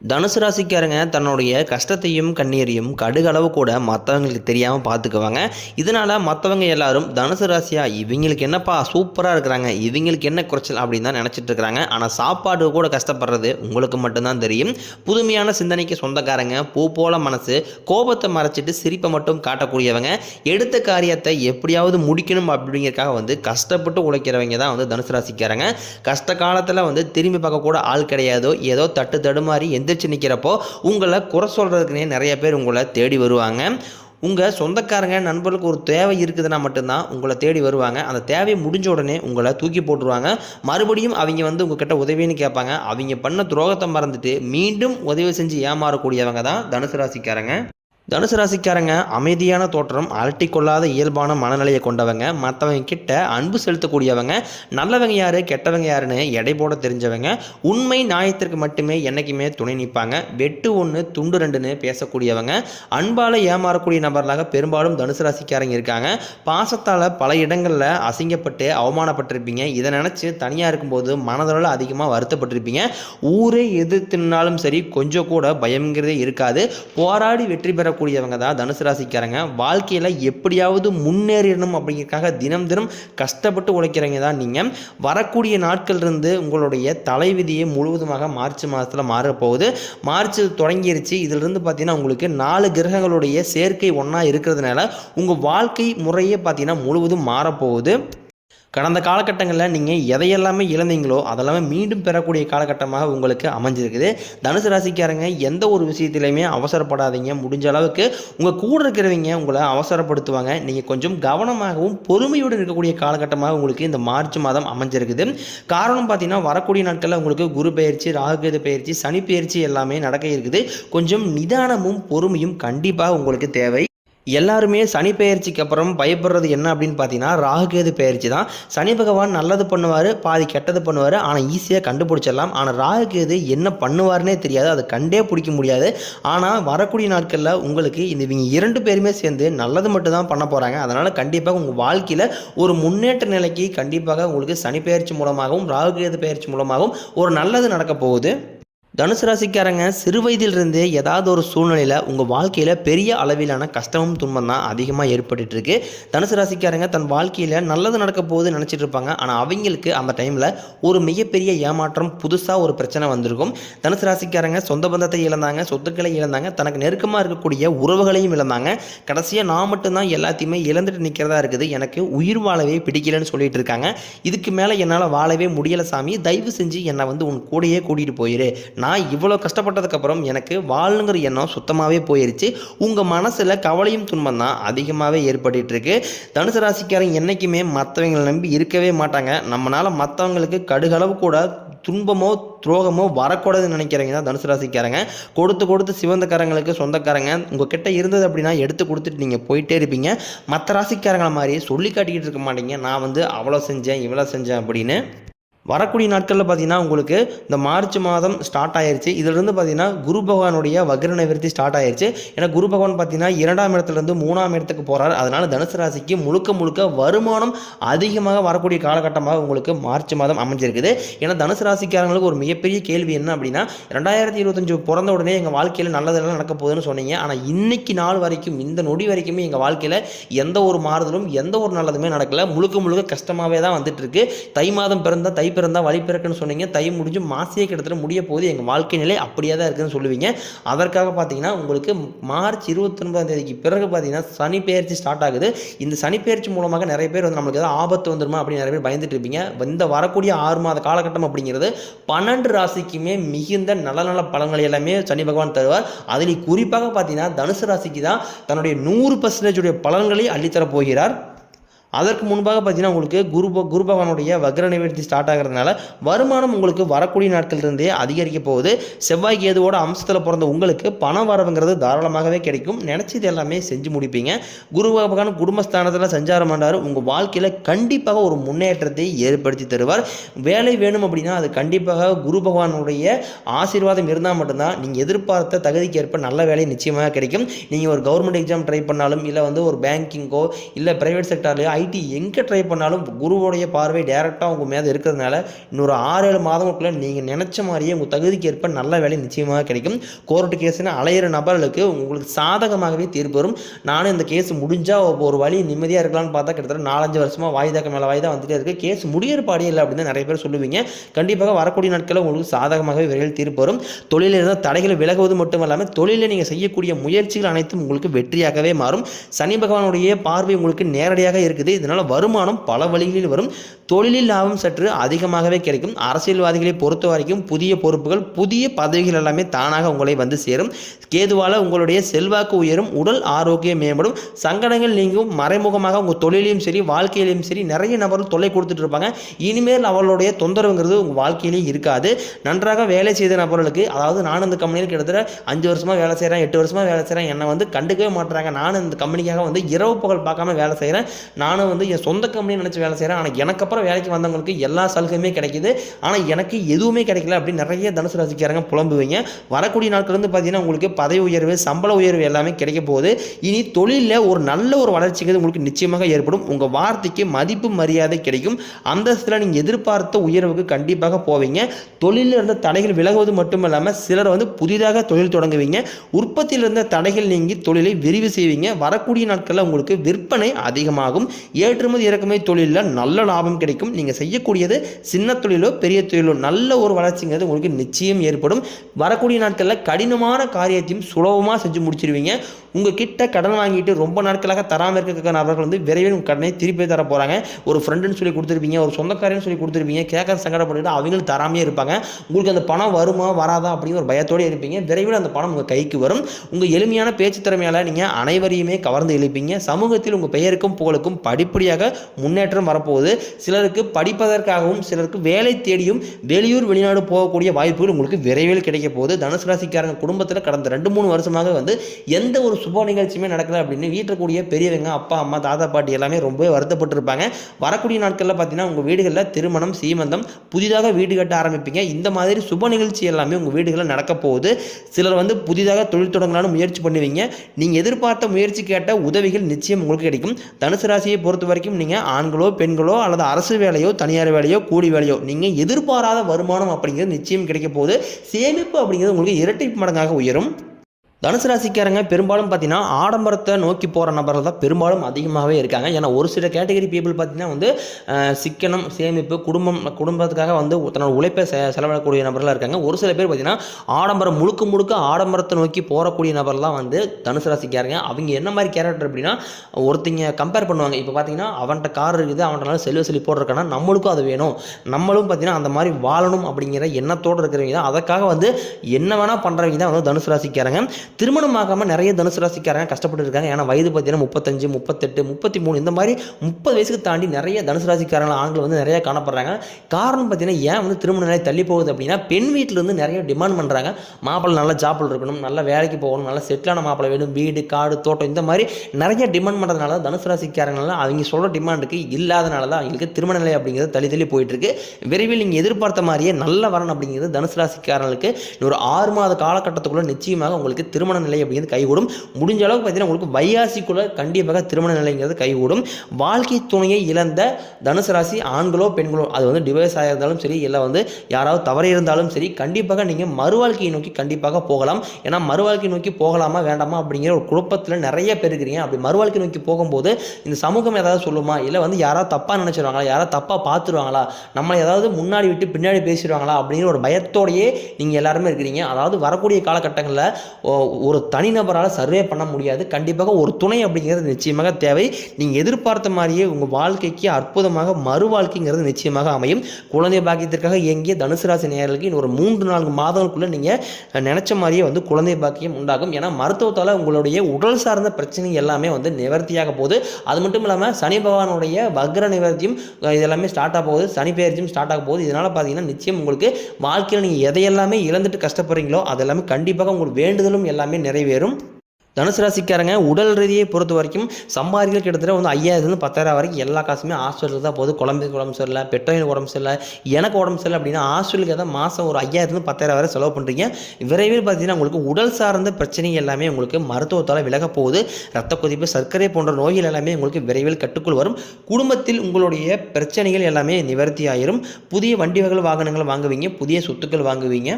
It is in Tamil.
தனுசு ராசிக்காரங்க தன்னுடைய கஷ்டத்தையும் கண்ணீரையும் கடுகளவு கூட மற்றவங்களுக்கு தெரியாமல் பார்த்துக்குவாங்க இதனால் மற்றவங்க எல்லாரும் தனுசு ராசியா இவங்களுக்கு என்னப்பா சூப்பராக இருக்கிறாங்க இவங்களுக்கு என்ன குறைச்சல் அப்படின்னு தான் நினச்சிட்டு இருக்கிறாங்க. ஆனால் சாப்பாடு கூட கஷ்டப்படுறது உங்களுக்கு மட்டும்தான் தெரியும். புதுமையான சிந்தனைக்கு சொந்தக்காரங்க பூ போல மனசு கோபத்தை மறைச்சிட்டு சிரிப்பை மட்டும் காட்டக்கூடியவங்க. எடுத்த காரியத்தை எப்படியாவது முடிக்கணும் அப்படிங்கிறதுக்காக வந்து கஷ்டப்பட்டு உழைக்கிறவங்க தான் வந்து தனுசு ராசிக்காரங்க. கஷ்ட காலத்தில் வந்து திரும்பி பார்க்கக்கூட ஆள் கிடையாதோ ஏதோ தட்டு தடுமாறி எந்த எந்திரிச்சு நிற்கிறப்போ உங்களை குறை சொல்கிறதுக்குனே நிறைய பேர் உங்களை தேடி வருவாங்க. உங்கள் சொந்தக்காரங்க நண்பர்களுக்கு ஒரு தேவை இருக்குதுன்னா மட்டும்தான் உங்களை தேடி வருவாங்க. அந்த தேவை முடிஞ்ச உடனே உங்களை தூக்கி போட்டுருவாங்க. மறுபடியும் அவங்க வந்து உங்ககிட்ட உதவின்னு கேட்பாங்க. அவங்க பண்ண துரோகத்தை மறந்துட்டு மீண்டும் உதவி செஞ்சு ஏமாறக்கூடியவங்க தான் தனுசு ராசிக்காரங்க. தனுசு ராசிக்காரங்க அமைதியான தோற்றம் அலட்டி கொள்ளாத இயல்பான மனநிலையை கொண்டவங்க மற்றவங்க கிட்ட அன்பு செலுத்தக்கூடியவங்க நல்லவங்க யாரு கெட்டவங்க யாருன்னு எடை போட தெரிஞ்சவங்க உண்மை நியாயத்திற்கு மட்டுமே என்றைக்குமே துணை நிற்பாங்க. வெட்டு ஒன்று துண்டு ரெண்டுன்னு பேசக்கூடியவங்க அன்பால் ஏமாறக்கூடிய நபர்களாக பெரும்பாலும் தனுசு ராசிக்காரங்க இருக்காங்க. பாசத்தால் பல இடங்களில் அசிங்கப்பட்டு அவமானப்பட்டிருப்பீங்க. இதை நினச்சி தனியாக இருக்கும்போது மனதளவில் அதிகமாக வருத்தப்பட்டிருப்பீங்க. ஊரே எதிர்த்துனாலும் சரி கொஞ்சம் கூட பயங்கிறதே இருக்காது. போராடி வெற்றி பெற பெறக்கூடியவங்க தான் தனுசு ராசிக்காரங்க. வாழ்க்கையில் எப்படியாவது முன்னேறிடணும் அப்படிங்கிறதுக்காக தினம் தினம் கஷ்டப்பட்டு உழைக்கிறவங்க தான் நீங்கள் வரக்கூடிய நாட்கள் இருந்து உங்களுடைய தலைவிதியை முழுவதுமாக மார்ச் மாதத்தில் மாறப்போகுது மார்ச் தொடங்கிருச்சு. இதிலிருந்து பார்த்தீங்கன்னா உங்களுக்கு நாலு கிரகங்களுடைய சேர்க்கை ஒன்றா இருக்கிறதுனால உங்கள் வாழ்க்கை முறையே பார்த்தீங்கன்னா முழுவதும் மாறப்போகுது கடந்த காலகட்டங்களில் நீங்கள் எதையெல்லாமே இழந்தீங்களோ அதெல்லாமே மீண்டும் பெறக்கூடிய காலகட்டமாக உங்களுக்கு அமைஞ்சிருக்குது. தனுசு ராசிக்காரங்க எந்த ஒரு விஷயத்திலையுமே அவசரப்படாதீங்க. முடிஞ்ச அளவுக்கு உங்கள் கூட இருக்கிறவங்க உங்களை அவசரப்படுத்துவாங்க. நீங்கள் கொஞ்சம் கவனமாகவும் பொறுமையுடன் இருக்கக்கூடிய காலகட்டமாக உங்களுக்கு இந்த மார்ச் மாதம் அமைஞ்சிருக்குது. காரணம் பார்த்தீங்கன்னா வரக்கூடிய நாட்களில் உங்களுக்கு குரு பயிற்சி ராகுகேது பயிற்சி சனி பயிற்சி எல்லாமே நடக்க இருக்குது. கொஞ்சம் நிதானமும் பொறுமையும் கண்டிப்பாக உங்களுக்கு தேவை. எல்லாருமே சனி பெயர்ச்சிக்கு அப்புறம் பயப்படுறது என்ன அப்படின்னு பார்த்தீங்கன்னா ராகுகேது பெயர்ச்சி தான். சனி பகவான் நல்லது பண்ணுவார் பாதி கெட்டது பண்ணுவார் ஆனால் ஈஸியாக கண்டுபிடிச்சிடலாம். ஆனால் ராகுகேது என்ன பண்ணுவார்னே தெரியாது அதை கண்டே பிடிக்க முடியாது. ஆனால் வரக்கூடிய நாட்களில் உங்களுக்கு இந்த இவங்க இரண்டு பேருமே சேர்ந்து நல்லது மட்டும் தான் பண்ண போகிறாங்க அதனால் கண்டிப்பாக உங்கள் வாழ்க்கையில் ஒரு முன்னேற்ற நிலைக்கு கண்டிப்பாக உங்களுக்கு சனி பெயர்ச்சி மூலமாகவும் ராகுகேது பெயர்ச்சி மூலமாகவும் ஒரு நல்லது நடக்க போகுது. தனுசு ராசிக்காரங்க சிறு வயதிலிருந்தே ஏதாவது ஒரு சூழ்நிலையில் உங்கள் வாழ்க்கையில் பெரிய அளவிலான கஷ்டமும் துன்பம் தான் அதிகமாக ஏற்பட்டுட்டு இருக்கு தனுசு ராசிக்காரங்க தன் வாழ்க்கையில் நல்லது நடக்க போகுது நினச்சிட்டு இருப்பாங்க. ஆனால் அவங்களுக்கு அந்த டைமில் ஒரு மிகப்பெரிய ஏமாற்றம் புதுசாக ஒரு பிரச்சனை வந்திருக்கும். தனுசு ராசிக்காரங்க சொந்த பந்தத்தை இழந்தாங்க சொத்துக்களை இழந்தாங்க தனக்கு நெருக்கமாக இருக்கக்கூடிய உறவுகளையும் இழந்தாங்க. கடைசியாக நான் மட்டும்தான் எல்லாத்தையுமே இழந்துட்டு நிற்கிறதா இருக்குது. எனக்கு உயிர் வாழவே பிடிக்கலன்னு சொல்லிட்டு இருக்காங்க. இதுக்கு மேலே என்னால் வாழவே முடியலை சாமி. தயவு செஞ்சு என்னை வந்து உன் கூடயே கூட்டிகிட்டு போயிரு. நான் இவ்வளோ கஷ்டப்பட்டதுக்கப்புறம் எனக்கு வாழணுங்கிற எண்ணம் சுத்தமாகவே போயிருச்சு. உங்கள் மனசில் கவலையும் துன்பம் தான் அதிகமாகவே ஏற்பட்டுருக்கு தனுசு ராசிக்காரங்க என்றைக்குமே மற்றவங்களை நம்பி இருக்கவே மாட்டாங்க. நம்மளால் மற்றவங்களுக்கு கடுகளவு கூட துன்பமோ துரோகமோ வரக்கூடாதுன்னு நினைக்கிறவங்க தான் தனுசு ராசிக்காரங்க. கொடுத்து கொடுத்து சிவந்தக்காரங்களுக்கு சொந்தக்காரங்க. உங்கள் கிட்டே இருந்தது அப்படின்னா எடுத்து கொடுத்துட்டு நீங்கள் போயிட்டே இருப்பீங்க. மற்ற ராசிக்காரங்களை மாதிரி சொல்லி காட்டிக்கிட்டு இருக்க மாட்டீங்க. நான் வந்து அவ்வளோ செஞ்சேன் இவ்வளோ செஞ்சேன் அப்படின்னு வரக்கூடிய நாட்களில் பார்த்தீங்கன்னா உங்களுக்கு இந்த மார்ச் மாதம் ஸ்டார்ட் ஆயிருச்சு. இதிலிருந்து பார்த்தீங்கன்னா குரு பகவானுடைய வக்ர நிவர்த்தி ஸ்டார்ட் ஆயிருச்சு. ஏன்னா குரு பகவான் பார்த்தீங்கன்னா இரண்டாம் இடத்துலேருந்து மூணாம் இடத்துக்கு போகிறார் அதனால் தனுசு ராசிக்கு முழுக்க முழுக்க வருமானம் அதிகமாக வரக்கூடிய காலகட்டமாக உங்களுக்கு மார்ச் மாதம் அமைஞ்சிருக்குது. ஏன்னா தனுசு ராசிக்காரங்களுக்கு ஒரு மிகப்பெரிய கேள்வி என்ன அப்படின்னா ரெண்டாயிரத்தி இருபத்தஞ்சு பிறந்த உடனே எங்கள் வாழ்க்கையில் நல்லதெல்லாம் நடக்க போகுதுன்னு சொன்னீங்க. ஆனால் இன்னைக்கு நாள் வரைக்கும் இந்த நொடி வரைக்குமே எங்கள் வாழ்க்கையில் எந்த ஒரு மாறுதலும் எந்த ஒரு நல்லதுமே நடக்கல. முழுக்க முழுக்க கஷ்டமாகவே தான் வந்துட்டு இருக்கு. தை மாதம் பிறந்த தை பிறந்தா வழி பிறக்குன்னு சொன்னீங்க தை முடிஞ்சு மாசியே கிட்டத்தட்ட முடிய போது எங்கள் வாழ்க்கை நிலை அப்படியே தான் இருக்குதுன்னு சொல்லுவீங்க. அதற்காக பார்த்தீங்கன்னா உங்களுக்கு மார்ச் இருபத்தொன்பதாம் தேதிக்கு பிறகு பார்த்தீங்கன்னா சனி பெயர்ச்சி ஸ்டார்ட் ஆகுது. இந்த சனி பெயர்ச்சி மூலமாக நிறைய பேர் வந்து நம்மளுக்கு ஏதாவது ஆபத்து வந்துருமா அப்படின்னு நிறைய பேர் பயந்துட்டு இருப்பீங்க. இந்த வரக்கூடிய ஆறு மாத காலகட்டம் அப்படிங்கிறது பன்னெண்டு ராசிக்குமே மிகுந்த நல்ல நல்ல பலன்களை எல்லாமே சனி பகவான் தருவார். அதில் குறிப்பாக பார்த்தீங்கன்னா தனுசு ராசிக்கு தான் தன்னுடைய நூறு பர்சன்டேஜ் உடைய பலன்களை அள்ளித்தர போகிறார். அதற்கு முன்பாக பார்த்தீங்கன்னா உங்களுக்கு குரு குரு பகவானுடைய வக்ர நிவர்த்தி ஸ்டார்ட் ஆகிறதுனால வருமானம் உங்களுக்கு வரக்கூடிய நாட்களிலிருந்தே அதிகரிக்க போகுது. செவ்வாய் கேதுவோட அம்சத்தில் பிறந்த உங்களுக்கு பணம் வரவுங்கிறது தாராளமாகவே கிடைக்கும். நினச்சது எல்லாமே செஞ்சு முடிப்பீங்க. குரு பகவான் குடும்பஸ்தானத்தில் சஞ்சாரம் பண்ணார் உங்கள் வாழ்க்கையில் கண்டிப்பாக ஒரு முன்னேற்றத்தை ஏற்படுத்தி தருவார். வேலை வேணும் அப்படின்னா அது கண்டிப்பாக குரு பகவானுடைய ஆசீர்வாதம் இருந்தால் மட்டும்தான். நீங்கள் எதிர்பார்த்த தகுதிக்கு ஏற்ப நல்ல வேலை நிச்சயமாக கிடைக்கும். நீங்கள் ஒரு கவர்மெண்ட் எக்ஸாம் ட்ரை பண்ணாலும் இல்லை வந்து ஒரு பேங்கிங்கோ இல்லை ப்ரைவேட் செக்டார்லையோ ஐடி எங்கே ட்ரை பண்ணாலும் குருவோடைய பார்வை டேரெக்டாக உங்கள் மேலே இருக்கிறதுனால இன்னொரு ஆறு ஏழு மாதங்களுக்குள்ளே நீங்கள் நினச்ச மாதிரியே உங்கள் தகுதிக்கு ஏற்ப நல்ல வேலை நிச்சயமாக கிடைக்கும். கோர்ட்டு கேஸ்னு அலையிற நபர்களுக்கு உங்களுக்கு சாதகமாகவே தீர்ப்பு வரும் நானும் இந்த கேஸ் முடிஞ்சால் ஒரு வழி நிம்மதியாக இருக்கலாம்னு பார்த்தா கிட்டத்தட்ட நாலஞ்சு வருஷமாக வாய்தாக்கு மேலே வாய்தா வந்துட்டே இருக்குது கேஸ் முடியிற பாடியே இல்லை அப்படின்னு நிறைய பேர் சொல்லுவீங்க. கண்டிப்பாக வரக்கூடிய நாட்களில் உங்களுக்கு சாதகமாகவே விரைவில் தீர்ப்பு வரும் தொழிலில் இருந்த தடைகள் விலகுவது மட்டும் இல்லாமல் தொழிலில் நீங்கள் செய்யக்கூடிய முயற்சிகள் அனைத்தும் உங்களுக்கு வெற்றியாகவே மாறும். சனி பகவானுடைய பார்வை உங்களுக்கு நேரடியாக இருக்குது. இதனால் வருமானம் பல வழிகளில் வரும். தொழிலில் லாபம் சற்று அதிகமாகவே கிடைக்கும். அரசியல்வாதிகளை பொறுத்த வரைக்கும் புதிய பொறுப்புகள் புதிய பதவிகள் எல்லாமே தானாக உங்களை வந்து சேரும். கேதுவால் உங்களுடைய செல்வாக்கு உயரும் உடல் ஆரோக்கியம் மேம்படும். சங்கடங்கள் நீங்கும் மறைமுகமாக உங்கள் தொழிலையும் சரி வாழ்க்கையிலையும் சரி நிறைய நபர்கள் தொல்லை கொடுத்துட்டு இருப்பாங்க. இனிமேல் அவளுடைய தொந்தரவுங்கிறது உங்கள் வாழ்க்கையிலேயே இருக்காது. நன்றாக வேலை செய்த நபர்களுக்கு அதாவது நான் இந்த கம்பெனியில் கிட்டத்தட்ட அஞ்சு வருஷமாக வேலை செய்கிறேன் எட்டு வருஷமாக வேலை செய்கிறேன் என்னை வந்து கண்டுக்கவே மாட்டுறாங்க நானும் இந்த கம்பெனிக்காக வந்து இரவு பகல் பார்க்காம வேலை செய்கிறேன் நான் நானும் வந்து என் சொந்த கம்பெனி நினச்சி வேலை செய்கிறேன் ஆனால் எனக்கு அப்புறம் வேலைக்கு வந்தவங்களுக்கு எல்லா சலுகையுமே கிடைக்குது. ஆனால் எனக்கு எதுவுமே கிடைக்கல அப்படின்னு நிறைய தனுசு ராசிக்காரங்க புலம்புவீங்க. வரக்கூடிய நாட்கள் வந்து பார்த்தீங்கன்னா உங்களுக்கு பதவி உயர்வு சம்பள உயர்வு எல்லாமே கிடைக்க போகுது. இனி தொழிலில் ஒரு நல்ல ஒரு வளர்ச்சிங்கிறது உங்களுக்கு நிச்சயமாக ஏற்படும். உங்கள் வார்த்தைக்கு மதிப்பு மரியாதை கிடைக்கும். அந்தஸ்தில் நீங்கள் எதிர்பார்த்த உயர்வுக்கு கண்டிப்பாக போவீங்க. தொழிலில் இருந்த தடைகள் விலகுவது மட்டும் இல்லாமல் சிலர் வந்து புதிதாக தொழில் தொடங்குவீங்க. உற்பத்தியில் இருந்த தடைகள் நீங்கி தொழிலை விரிவு செய்வீங்க. வரக்கூடிய நாட்களில் உங்களுக்கு விற்பனை அதிகமாகும். ஏற்றுமதி இறக்குமதி தொழிலில் நல்ல லாபம் கிடைக்கும். நீங்கள் செய்யக்கூடியது சின்ன தொழிலோ பெரிய தொழிலோ நல்ல ஒரு வளர்ச்சிங்கிறது உங்களுக்கு நிச்சயம் ஏற்படும். வரக்கூடிய நாட்களில் கடினமான காரியத்தையும் சுலபமாக செஞ்சு முடிச்சிருவீங்க. உங்கள் கிட்ட கடன் வாங்கிட்டு ரொம்ப நாட்களாக தராமல் இருக்க நபர்கள் வந்து விரைவில் உங்கள் கடனை திருப்பி தர போகிறாங்க ஒரு ஃப்ரெண்டுன்னு சொல்லி கொடுத்துருப்பீங்க ஒரு சொந்தக்காரன்னு சொல்லி கொடுத்துருப்பீங்க கேட்க சங்கடப்பட்டு அவங்களும் தராமே இருப்பாங்க. உங்களுக்கு அந்த பணம் வருமா வராதா அப்படிங்கிற ஒரு பயத்தோடு இருப்பீங்க. விரைவில் அந்த பணம் உங்கள் கைக்கு வரும். உங்கள் எளிமையான பேச்சு திறமையால் நீங்கள் அனைவரையுமே கவர்ந்து எழுப்பீங்க சமூகத்தில் உங்கள் பெயருக்கும் புகழுக்கும் படிப்படியாக முன்னேற்றம் வரப்போகுது. சிலருக்கு படிப்பதற்காகவும் சிலருக்கு வேலை தேடியும் வெளியூர் வெளிநாடு போகக்கூடிய வாய்ப்புகள் உங்களுக்கு விரைவில் கிடைக்க போகுது. தனுசு ராசிக்காரங்க குடும்பத்தில் கடந்த ரெண்டு மூணு வருஷமாக வந்து எந்த ஒரு சுப நிகழ்ச்சியுமே நடக்கல அப்படின்னு வீட்டில் கூடிய பெரியவங்க அப்பா அம்மா தாத்தா பாட்டி எல்லாமே ரொம்பவே வருத்தப்பட்டிருப்பாங்க. வரக்கூடிய நாட்களில் பார்த்தீங்கன்னா உங்கள் வீடுகளில் திருமணம் சீமந்தம் புதிதாக வீடு கட்ட ஆரம்பிப்பீங்க. இந்த மாதிரி சுப நிகழ்ச்சி எல்லாமே உங்கள் வீடுகளில் நடக்க போகுது. சிலர் வந்து புதிதாக தொழில் தொடங்கலாம்னு முயற்சி பண்ணுவீங்க. நீங்கள் எதிர்பார்த்த முயற்சி கேட்ட உதவிகள் நிச்சயம் உங்களுக்கு கிடைக்கும். தனுசு ராசியை பொறுத்த வரைக்கும் நீங்கள் ஆண்களோ பெண்களோ அல்லது அரசு வேலையோ தனியார் வேலையோ கூலி வேலையோ நீங்கள் எதிர்பாராத வருமானம் அப்படிங்கிறது நிச்சயம் கிடைக்க போகுது. சேமிப்பு அப்படிங்கிறது உங்களுக்கு இரட்டை மடங்காக உயரும். தனுசு ராசிக்காரங்க பெரும்பாலும் பார்த்தீங்கன்னா ஆடம்பரத்தை நோக்கி போகிற நபர்கள் தான் பெரும்பாலும் அதிகமாகவே இருக்காங்க. ஏன்னா ஒரு சில கேட்டகரி பீப்புள் பார்த்தீங்கன்னா வந்து சிக்கனம் சேமிப்பு குடும்பம் குடும்பத்துக்காக வந்து தன்னோட உழைப்பை செ செலவிடக்கூடிய நபர்களாக இருக்காங்க. ஒரு சில பேர் பார்த்தீங்கன்னா ஆடம்பரம் முழுக்க முழுக்க ஆடம்பரத்தை நோக்கி போகக்கூடிய நபர்லாம் வந்து தனுசு ராசிக்காரங்க. அவங்க என்ன மாதிரி கேரக்டர் அப்படின்னா ஒருத்தங்க கம்பேர் பண்ணுவாங்க. இப்போ பார்த்தீங்கன்னா அவன்கிட்ட கார் இருக்குது அவன்கிட்ட செல்வ செழிப்போடு போட்டிருக்கானா நம்மளுக்கும் அது வேணும். நம்மளும் பார்த்தீங்கன்னா அந்த மாதிரி வாழணும் அப்படிங்கிற எண்ணத்தோடு இருக்கிறவங்க தான். அதற்காக வந்து என்ன வேணால் பண்ணுறவங்க தான் வந்து தனுசு ராசிக்காரங்க. திருமணம் ஆகாமல் நிறைய தனுசு ராசிக்காரங்க கஷ்டப்பட்டு இருக்காங்க ஏன்னா வயது பார்த்தீங்கன்னா முப்பத்தஞ்சு முப்பத்தெட்டு முப்பத்தி மூணு இந்த மாதிரி முப்பது வயசுக்கு தாண்டி நிறைய தனுசு ராசிக்காரங்க ஆண்கள் வந்து நிறைய காணப்படுறாங்க. காரணம் பார்த்தீங்கன்னா ஏன் வந்து திருமண நிலை தள்ளி போகுது அப்படின்னா பெண் வீட்டில் வந்து நிறைய டிமாண்ட் பண்ணுறாங்க மாப்பிள்ளை நல்ல ஜாப்பில் இருக்கணும் நல்ல வேலைக்கு போகணும் நல்ல செட்டிலான மாப்பிள்ளை வேணும் வீடு காடு தோட்டம் இந்த மாதிரி நிறைய டிமாண்ட் பண்ணுறதுனால தான் தனுசு ராசிக்காரங்களால அவங்க சொல்கிற டிமாண்டுக்கு இல்லாதனால தான் அவங்களுக்கு திருமண நிலை அப்படிங்கிறது தள்ளி தள்ளி போயிட்டு இருக்கு விரைவில் நீங்கள் எதிர்பார்த்த மாதிரியே நல்ல வரணும் அப்படிங்கிறது தனுசு ராசிக்காரங்களுக்கு ஒரு ஆறு மாத காலகட்டத்துக்குள்ள நிச்சயமாக உங்களுக்கு திருமண நிலை அப்படிங்கிறது கைகூடும். முடிஞ்ச அளவுக்கு பார்த்தீங்கன்னா உங்களுக்கு வையாசிக்குள்ள கண்டிப்பாக திருமண நிலைங்கிறது கைகூடும். வாழ்க்கை துணையை இழந்த தனுசு ராசி ஆண்களோ பெண்களோ அது வந்து டிவைஸ் ஆகிருந்தாலும் சரி இல்லை வந்து யாராவது தவறி இருந்தாலும் சரி கண்டிப்பாக நீங்கள் மறுவாழ்க்கையை நோக்கி கண்டிப்பாக போகலாம். ஏன்னா மறுவாழ்க்கை நோக்கி போகலாமா வேண்டாமா அப்படிங்கிற ஒரு குழப்பத்தில் நிறைய பேர் இருக்கிறீங்க. அப்படி மறுவாழ்க்கை நோக்கி போகும்போது இந்த சமூகம் ஏதாவது சொல்லுமா? இல்லை வந்து யாராவது தப்பாக நினச்சிருவாங்களா? யாராவது தப்பாக பார்த்துருவாங்களா நம்மளை ஏதாவது முன்னாடி விட்டு பின்னாடி பேசிடுவாங்களா? அப்படிங்கிற ஒரு பயத்தோடையே நீங்கள் எல்லாருமே இருக்கிறீங்க. அதாவது வரக்கூடிய காலகட்டங்களில் ஒரு தனிநபரால் சர்வே பண்ண முடியாது. கண்டிப்பாக ஒரு துணை அப்படிங்கிறது நிச்சயமாக தேவை. நீங்கள் எதிர்பார்த்த மாதிரியே உங்கள் வாழ்க்கைக்கு அற்புதமாக மறு வாழ்க்கைங்கிறது நிச்சயமாக அமையும். குழந்தை பாக்கியத்திற்காக இயங்கிய தனுசு ராசி நேயர்களுக்கு இன்னொரு மூன்று நான்கு மாதங்களுக்குள்ளே நீங்கள் நினச்ச மாதிரியே வந்து குழந்தை பாக்கியம் உண்டாகும். ஏன்னா மருத்துவத்தால் உங்களுடைய உடல் சார்ந்த பிரச்சனை எல்லாமே வந்து நிவர்த்தியாக போகுது. அது மட்டும் இல்லாமல் சனி பகவானுடைய வக்ர நிவர்த்தியும் இதெல்லாமே ஸ்டார்ட் ஆக போகுது. சனி பெயர்ச்சியும் ஸ்டார்ட் ஆக போகுது. இதனால் பார்த்தீங்கன்னா நிச்சயம் உங்களுக்கு வாழ்க்கையில் நீங்கள் எதையெல்லாமே இழந்துட்டு கஷ்டப்படுறீங்களோ அது எல்லாமே கண்டிப்பாக உங்களுக்கு வேண்டுதலும் எல்லாமே நிறைவேறும். தனுசு ராசிக்காரங்க உடல் ரீதியை பொறுத்த வரைக்கும் சம்பாதிகள் கிட்டத்தட்ட வந்து ஐயாயிரத்துலேருந்து பத்தாயிரம் வரைக்கும் எல்லா காசுமே ஹாஸ்பிட்டலுக்கு தான் போகுது. குழந்தைக்கு உடம்பு சரியில்லை பெற்றோருக்கு உடம்பு சரியில்லை எனக்கு உடம்பு சரியில்லை அப்படின்னா ஹாஸ்பிட்டலுக்கு ஏதாவது மாதம் ஒரு ஐயாயிரத்துலேருந்து பத்தாயிரம் வரை செலவு பண்ணுறீங்க விரைவில் பார்த்தீங்கன்னா உங்களுக்கு உடல் சார்ந்த பிரச்சனைகள் எல்லாமே உங்களுக்கு மருத்துவத்தால் விலக போகுது. ரத்த கொதிப்பு சர்க்கரை போன்ற நோய்கள் எல்லாமே உங்களுக்கு விரைவில் கட்டுக்குள் வரும். குடும்பத்தில் உங்களுடைய பிரச்சனைகள் எல்லாமே நிவர்த்தி ஆயிரும் புதிய வண்டி வகை வாகனங்கள் வாங்குவீங்க புதிய சொத்துக்கள் வாங்குவீங்க.